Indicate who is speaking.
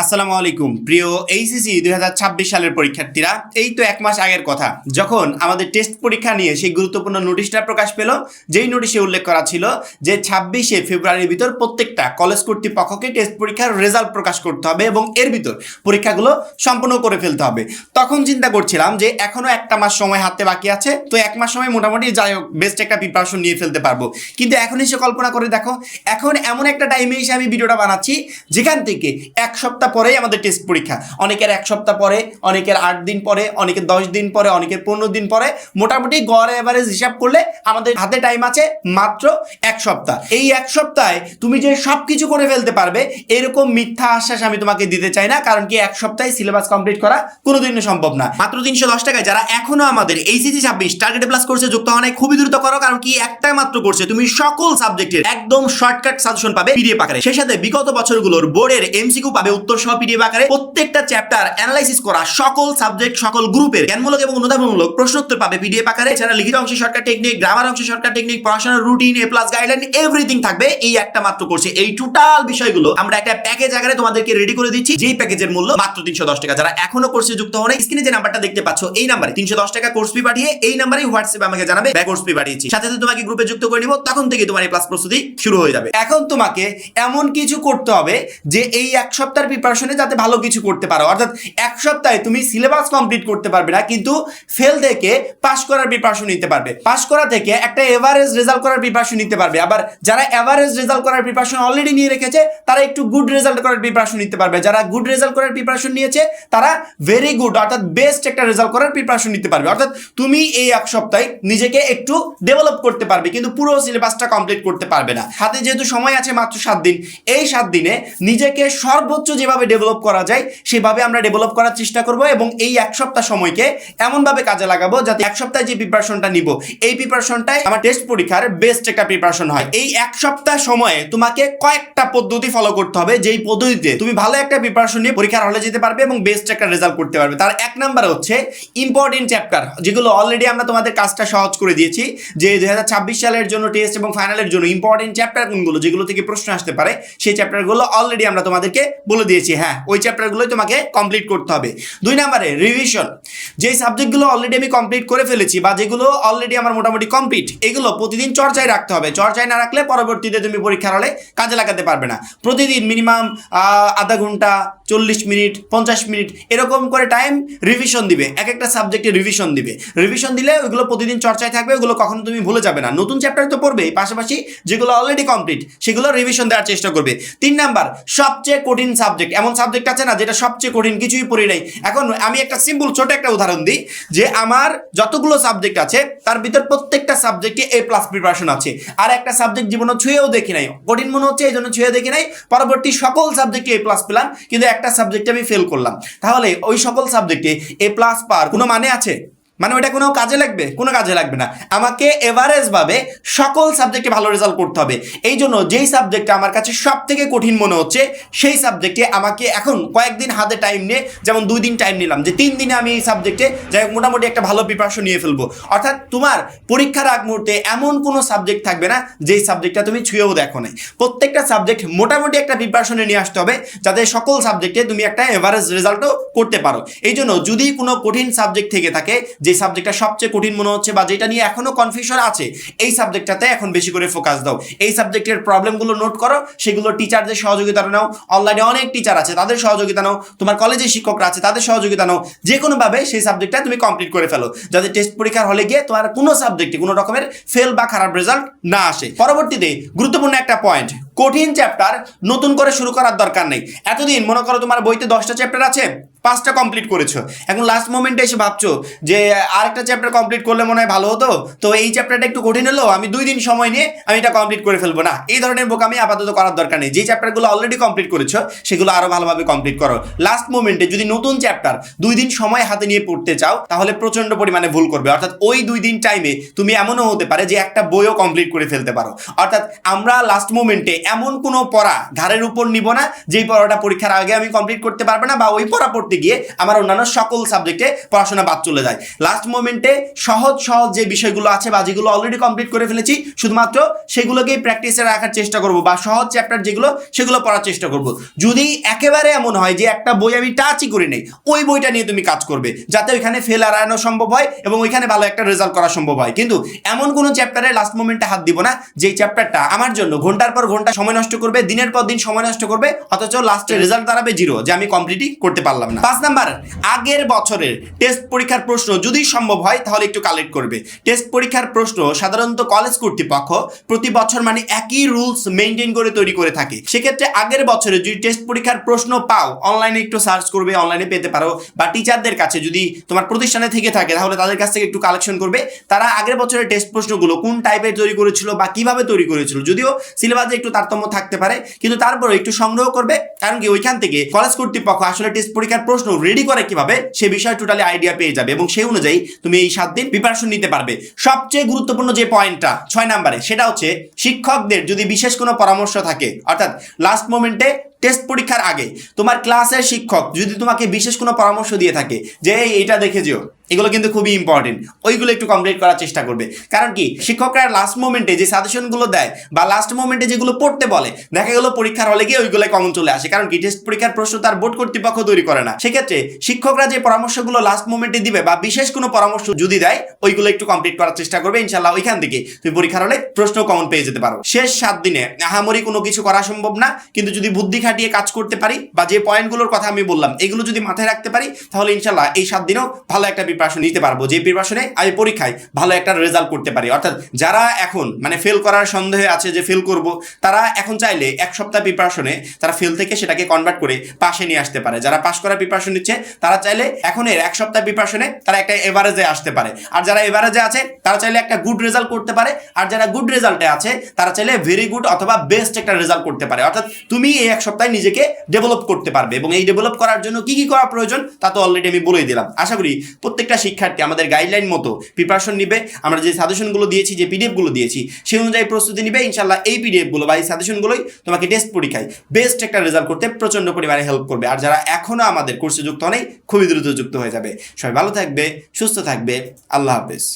Speaker 1: আসসালামু আলাইকুম। প্রিয় এইচএসসি দুই সালের পরীক্ষার্থীরা, এই তো এক মাস আগের কথা। যখন আমাদের টেস্ট পরীক্ষা নিয়ে সেই গুরুত্বপূর্ণ নোটিশটা প্রকাশ পেল, যেই নোটিশে উল্লেখ করা ছিল যে ছাব্বিশে ফেব্রুয়ারির ভিতর প্রত্যেকটা কলেজ কর্তৃপক্ষকে টেস্ট পরীক্ষার রেজাল্ট প্রকাশ করতে হবে এবং এর ভিতর পরীক্ষাগুলো সম্পূর্ণ করে ফেলতে হবে। তখন চিন্তা করছিলাম যে এখনও একটা মাস সময় হাতে বাকি আছে, তো এক মাস সময় মোটামুটি যাই হোক বেস্ট একটা প্রিপারেশন নিয়ে ফেলতে পারব। কিন্তু এখন এসে কল্পনা করে দেখো, এখন এমন একটা টাইমে এসে আমি ভিডিওটা বানাচ্ছি, যেখান থেকে এক সপ্তাহ পরেই আমাদের টেস্ট পরীক্ষা। অনেকের এক সপ্তাহ পরে, অনেকের আট দিন পরে, অনেকের দশ দিন পরে, অনেকের পনেরো দিন পরে। মোটামুটি গড় এভারেজ হিসাব করলে আমাদের হাতে টাইম আছে মাত্র এক সপ্তাহ। এই এক সপ্তাহে তুমি যে সব কিছু করে ফেলতে পারবে, এরকম মিথ্যা আশ্বাস আমি তোমাকে দিতে চাই না, কারণ কি এক সপ্তাহে সিলেবাস কমপ্লিট করা কোনোদিনও সম্ভব না। মাত্র তিনশো দশ টাকায় যারা এখনও আমাদের এইচএসি ছাব্বিশ টার্গেট প্লাস কোর্সে যুক্ত হওয়া খুবই দ্রুত করো, কারণ কি একটা মাত্র কোর্সে তুমি সকল সাবজেক্টের একদম শর্টকাট সাজেশন পাবে পিডিএফ আকারে। সেই সাথে বিগত বছরগুলোর বোর্ডের এমসিকিউ পাবে উত্তর সহ পিডিএফ আকারে প্রত্যেকটা চ্যাপ্টার অ্যানালাইসিস করা সকল সাবজেক্ট সকল গ্রুপের জ্ঞানমূলক এবং পাবে পিডিএফ আকারে। এছাড়া লিখিত অংশে টেকনিক গ্রামার অংশে টেকনিক পড়াশোনার routine A plus guideline everything থাকবে এই একটা মাত্র এই টোটাল বিষয়গুলো আমরা একটা প্যাকেজ আকারে তোমাদেরকে রেডি করে দিচ্ছি। যেই প্যাকেজের মূল্য মাত্র তিনশো দশ টাকা। যারা এখনও কোর্সে যুক্ত হন স্ক্রিনে যে নাম্বারটা দেখতে পাচ্ছ, এই নাম্বারে তিনশো দশ টাকা কোর্স ফি পাঠিয়ে এই নাম্বারে হোয়াটসঅ্যাপে আমাকে জানাবে, ব্যাক কোর্স ফি পাঠিয়েছি। সাথে সাথে তোমাকে গ্রুপে যুক্ত করে নিব, তখন থেকে তোমার এই প্লাস প্রস্তুতি শুরু হয়ে যাবে। এখন তোমাকে এমন কিছু করতে হবে যে এই এক সপ্তাহের প্রিপারেশনে যাতে ভালো কিছু করতে পারো। অর্থাৎ এক সপ্তাহে তুমি সিলেবাস কমপ্লিট করতে পারবে না, কিন্তু ফেল থেকে পাস করার প্রিপারেশন নিতে পারবে। পাস করা থেকে একটা এভারেজ রেজাল্ট করার প্রিপারেশন নিতে পারবে। আবার যারা এভারেজ রেজাল্ট করার প্রিপারেশন অলরেডি নিয়ে রেখেছে, তারা একটু গুড রেজাল্ট করার প্রিপারেশন নিতে পারবে। যারা গুড রেজাল্ট করার প্রিপারেশন নিয়েছে, তারা ভেরি গুড অর্থাৎ বেস্ট একটা রেজাল্ট করার প্রিপারেশন নিতে পারবে। অর্থাৎ তুমি এই এক সপ্তাহে নিজেকে একটু ডেভেলপ করতে পারবে, কিন্তু পুরো সিলেবাসটা কমপ্লিট করতে পারবে না। হাতে যেহেতু সময় আছে মাত্র সাত দিন, এই সাত দিনে নিজেকে সর্বোচ্চ যেভাবে ডেভেলপ করা যায়, সেভাবে আমরা ডেভেলপ করার চেষ্টা করব এবং এই এক সপ্তাহ সময়কে এমনভাবে কাজে লাগাবো যাতে এক সপ্তাহে যে প্রিপারেশনটা নিব, এই প্রিপারেশনটাই আমার টেস্ট পরীক্ষার বেস্ট একটা প্রিপারেশন হয়। এই এক সপ্তাহ সময়ে তোমাকে কয়েকটা পদ্ধতি ফলো করতে হবে, যেই পদ্ধতিতে তুমি ভালো একটা প্রিপারেশন নিয়ে পরীক্ষার হলে যেতে পারবে এবং বেস্ট একটা রেজাল্ট করতে পারবে। তার এক নাম্বার হচ্ছে ইম্পর্টেন্ট চ্যাপ্টার যেগুলো অলরেডি আমরা তোমাদের কাজটা সহজ করে দিয়েছি, যে দুই হাজার ছাব্বিশ সালের জন্য টেস্ট এবং ফাইনালের জন্য ইম্পর্টেন্ট চ্যাপ্টার কোনগুলো, যেগুলো থেকে প্রশ্ন আসতে পারে, সেই চ্যাপ্টারগুলো অলরেডি আমরা তোমাদেরকে বলে দিয়েছি। হ্যাঁ ওই চ্যাপ্টারগুলোই তোমাকে কমপ্লিট করতে হবে। দুই নাম্বারে রিভিশন যে সাবজেক্টগুলো অলরেডি আমি কমপ্লিট করে ফেলেছি বা যেগুলো অলরেডি আমার মোটামুটি কমপ্লিট এগুলো প্রতিদিন চর্চায় রাখতে হবে। চর্চায় না রাখলে পরবর্তীতে তুমি পরীক্ষার হলে কাজে লাগাতে পারবে না। প্রতিদিন মিনিমাম আধা ঘণ্টা, চল্লিশ মিনিট, পঞ্চাশ মিনিট, এরকম করে টাইম রিভিশন দিবে। এক একটা সাবজেক্টে রিভিশন দিবে। রিভিশন দিলে ওইগুলো প্রতিদিন চর্চায় থাকবে, ওগুলো কখনো তুমি ভুলে যাবে না। নতুন চ্যাপ্টার তো পড়বেই, পাশাপাশি যেগুলো অলরেডি কমপ্লিট সেগুলো রিভিশন দেওয়ার চেষ্টা করবে। তিন নাম্বার, সবচেয়ে কঠিন সাবজেক্ট এমন সাবজেক্ট আছে না যেটা সবচেয়ে কঠিন, কিছুই পড়ি নাই। এখন আমি একটা সিম্পল ছোট একটা উদাহরণ দিই যে আমার যতগুলো সাবজেক্ট আছে, তার ভিতর প্রত্যেকটা সাবজেক্টে এ প্লাস প্রিপারেশন আছে। আর একটা সাবজেক্ট জীবনে ছুঁয়েও দেখি নাই। কঠিন মনে হচ্ছে এই জন্য ছুঁয়ে দেখি নাই। পরবর্তী সকল সাবজেক্টে এ প্লাস পেলাম, কিন্তু একটা সাবজেক্টে আমি ফেল করলাম। তাহলে ওই সকল সাবজেক্টে এ প্লাস পাওয়ার কোনো মানে আছে? মানে ওটা কোনো কাজে লাগবে? কোনো কাজে লাগবে না। আমাকে এভারেজ ভাবে সকল সাবজেক্টে ভালো রেজাল্ট করতে হবে। এই জন্য যেই সাবজেক্টটা আমার কাছে সব থেকে কঠিন মনে হচ্ছে, সেই সাবজেক্টে আমাকে এখন কয়েকদিন হাতে টাইম নিয়ে, যেমন দুই দিন টাইম নিলাম, যে তিন দিনে আমি এই সাবজেক্টে যাই হোক মোটামুটি একটা ভালো প্রিপারেশন নিয়ে ফেলব। অর্থাৎ তোমার পরীক্ষার আগ মুহূর্তে এমন কোনো সাবজেক্ট থাকবে না, যেই সাবজেক্টটা তুমি ছুঁয়েও দেখো নাই। প্রত্যেকটা সাবজেক্ট মোটামুটি একটা প্রিপারেশনে নিয়ে আসতে হবে, যাতে সকল সাবজেক্টে তুমি একটা এভারেজ রেজাল্টও করতে পারো। এই জন্য যদি কোনো কঠিন সাবজেক্ট থেকে থাকে যে সাবজেক্টটা সবচেয়ে কঠিন মনে হচ্ছে বা যেটা নিয়ে এখনও কনফিউশন আছে, এই সাবজেক্টটাতে এখন বেশি করে ফোকাস দাও। এই সাবজেক্টের প্রবলেমগুলো নোট করো, সেগুলো টিচারদের সহযোগিতা নাও। অনলাইনে অনেক টিচার আছে, তাদের সহযোগিতা নাও। তোমার কলেজে শিক্ষকরা আছে, তাদের সহযোগিতা নাও। যে কোনোভাবে সেই সাবজেক্টটা তুমি কমপ্লিট করে ফেলো। যাতে টেস্ট পরীক্ষার হলে গিয়ে তোমার কোনো সাবজেক্টে কোনো রকমের ফেল বা খারাপ রেজাল্ট না আসে। পরবর্তীতে গুরুত্বপূর্ণ একটা পয়েন্ট কঠিন চ্যাপ্টার নতুন করে শুরু করার দরকার নেই। এতদিন মনে করো তোমার বইতে দশটা চ্যাপ্টার আছে, পাঁচটা কমপ্লিট করেছ। এখন লাস্ট মোমেন্টে এসে ভাবছ যে, আরেকটা চ্যাপ্টার কমপ্লিট করলে মনে হয় ভালো হতো? তো এই চ্যাপ্টারটা একটু কঠিন হলো, আমি দুই দিন সময় নিয়ে আমি এটা কমপ্লিট করে ফেলব। না, এই ধরনের বুক আমি আপাতত করার দরকার নেই। যে চ্যাপ্টারগুলো অলরেডি কমপ্লিট করেছ, সেগুলো আরও ভালোভাবে কমপ্লিট করো। লাস্ট মোমেন্টে যদি নতুন চ্যাপ্টার দুই দিন সময় হাতে নিয়ে পড়তে চাও, তাহলে প্রচণ্ড পরিমাণে ভুল করবে। অর্থাৎ ওই দুই দিন টাইমে তুমি এমনও হতে পারে যে একটা বইও কমপ্লিট করে ফেলতে পারো। অর্থাৎ আমরা লাস্ট মোমেন্টে এমন কোনো পড়া ধারের উপর নিব না, যেই পড়াটা পরীক্ষার আগে আমি কমপ্লিট করতে পারব না, বা ওই পড়া পড়তে গিয়ে আমার অন্যান্য সকল সাবজেক্টে পড়াশোনা বাদ চলে যায়। লাস্ট মোমেন্টে সহজ সহজ যে বিষয়গুলো আছে, বা যেগুলো অলরেডি কমপ্লিট করে ফেলেছি, শুধুমাত্র সেগুলোকেই প্র্যাকটিসে রাখার চেষ্টা করব, বা সহজ চ্যাপ্টার যেগুলো, সেগুলো পড়ার চেষ্টা করব। যদি একেবারে এমন হয় যে একটা বই আমি টাচই করি নেই, ওই বইটা নিয়ে তুমি কাজ করবে, যাতে ওইখানে ফেল এড়ানো সম্ভব হয় এবং ওইখানে ভালো একটা রেজাল্ট করা সম্ভব হয়। কিন্তু এমন কোনো চ্যাপ্টারে লাস্ট মোমেন্টে হাত দিব না, যেই চ্যাপ্টারটা আমার জন্য ঘণ্টার পর ঘণ্টা সময় নষ্ট করবে, দিনের পর দিন সময় নষ্ট করবে, অথচ লাস্টে রেজাল্ট দাঁড়াবে জিরো যে আমি কমপ্লিটই করতে পারলাম না। পাঁচ নাম্বার, আগের বছরের টেস্ট পরীক্ষার প্রশ্ন যদি সম্ভব হয়, তাহলে একটু কালেক্ট করবে। টেস্ট পরীক্ষার প্রশ্ন সাধারণত কলেজ কর্তৃপক্ষ প্রতি বছর মানে একই রুলস মেনটেন করে তৈরি করে থাকে। সেক্ষেত্রে আগের বছরে যদি টেস্ট পরীক্ষার প্রশ্ন পাও অনলাইনে একটু সার্চ করবে অনলাইনে পেতে পারো। বা টিচারদের কাছে যদি তোমার প্রতিষ্ঠানে থেকে থাকে, তাহলে তাদের কাছ থেকে একটু কালেকশন করবে। তারা আগের বছরের টেস্ট প্রশ্নগুলো কোন টাইপের তৈরি করেছিল বা কীভাবে তৈরি করেছিল, যদিও সিলেবাসে একটু তারতম্য থাকতে পারে, কিন্তু তারপরে একটু সংগ্রহ করবে, কারণ কি ওইখান থেকে কলেজ কর্তৃপক্ষ আসলে টেস্ট পরীক্ষার প্রশ্ন রেডি করে কীভাবে, সে বিষয়ে টোটালি আইডিয়া পেয়ে যাবে এবং সেই অনুযায়ী তুমি এই সাত দিন প্রিপারেশন নিতে পারবে। সবচেয়ে গুরুত্বপূর্ণ যে পয়েন্টটা ছয় নাম্বারে, সেটা হচ্ছে শিক্ষকদের যদি বিশেষ কোনো পরামর্শ থাকে, অর্থাৎ লাস্ট মোমেন্টে টেস্ট পরীক্ষার আগে তোমার ক্লাসের শিক্ষক যদি তোমাকে বিশেষ কোনো পরামর্শ দিয়ে থাকে যে, এই, এইটা দেখে যেও। এগুলো কিন্তু খুবই ইম্পর্টেন্ট ওইগুলো একটু কমপ্লিট করার চেষ্টা করবে। কারণ কি? শিক্ষকরা লাস্ট মোমেন্টে যে সাজেশনগুলো দেয় বা লাস্ট মোমেন্টে যেগুলো পড়তে বলে, দেখা গেলো পরীক্ষার হলে গিয়ে ওইগুলো কমন চলে আসে। কারণ কি? টেস্ট পরীক্ষার প্রশ্ন তার বোর্ড কর্তৃপক্ষ তৈরি করে না। সেক্ষেত্রে শিক্ষকরা যে পরামর্শগুলো লাস্ট মোমেন্টে দিবে বা বিশেষ কোনো পরামর্শ যদি দেয়, ওইগুলো একটু কমপ্লিট করার চেষ্টা করবে। ইনশাল্লাহ ওইখান থেকে তুমি পরীক্ষার হলে প্রশ্ন কমন পেয়ে যেতে পারো। শেষ সাত দিনে আহামরি কোনো কিছু করা সম্ভব না। কিন্তু যদি বুদ্ধি খাটিয়ে কাজ করতে পারি বা যে পয়েন্টগুলোর কথা আমি বললাম, এগুলো যদি মাথায় রাখতে পারি, তাহলে ইনশাল্লাহ এই সাত দিনেও ভালো একটা প্রিপারেশন নিতে পারব। যে প্রিপারেশনে আমি পরীক্ষায় ভালো একটা রেজাল্ট করতে পারি। অর্থাৎ যারা এখন মানে ফেল করার সন্দেহে আছে যে ফেল করব, তারা এখন চাইলে এক সপ্তাহ প্রিপারেশনে তারা ফেল থেকে সেটাকে কনভার্ট করে পাশে নিয়ে আসতে পারে। যারা পাশ করার প্রিপারেশন নিচ্ছে, তারা চাইলে এখন এর এক সপ্তাহ প্রিপারেশনে তারা একটা এভারেজে আসতে পারে। আর যারা এভারেজে আছে, তারা চাইলে একটা গুড রেজাল্ট করতে পারে। আর যারা গুড রেজাল্টে আছে, তারা চাইলে ভেরি গুড অথবা বেস্ট একটা রেজাল্ট করতে পারে। অর্থাৎ তুমি এই এক সপ্তাহে নিজেকে ডেভেলপ করতে পারবে। এবং এই ডেভেলপ করার জন্য কি কি করা প্রয়োজন, তা তো অলরেডি আমি বলেই দিলাম। আশা করি প্রত্যেকটা শিক্ষার্থী আমাদের গাইডলাইন মতো প্রিপারেশন নিবে। আমরা যে সাজেশনগুলো দিয়েছি, যে পিডিএফগুলো দিয়েছি, সেই অনুযায়ী প্রস্তুতি নিবে। ইনশাল্লাহ এই পিডিএফগুলো বা এই সাজেশনগুলোই তোমাকে টেস্ট পরীক্ষায় বেস্ট একটা রেজাল্ট করতে প্রচণ্ড পরিমাণে হেল্প করবে। আর যারা এখনও আমাদের কোর্সে যুক্ত হয়নি, খুবই দ্রুত যুক্ত হয়ে যাবে। সবাই ভালো থাকবে, সুস্থ থাকবে। আল্লাহ হাফেজ।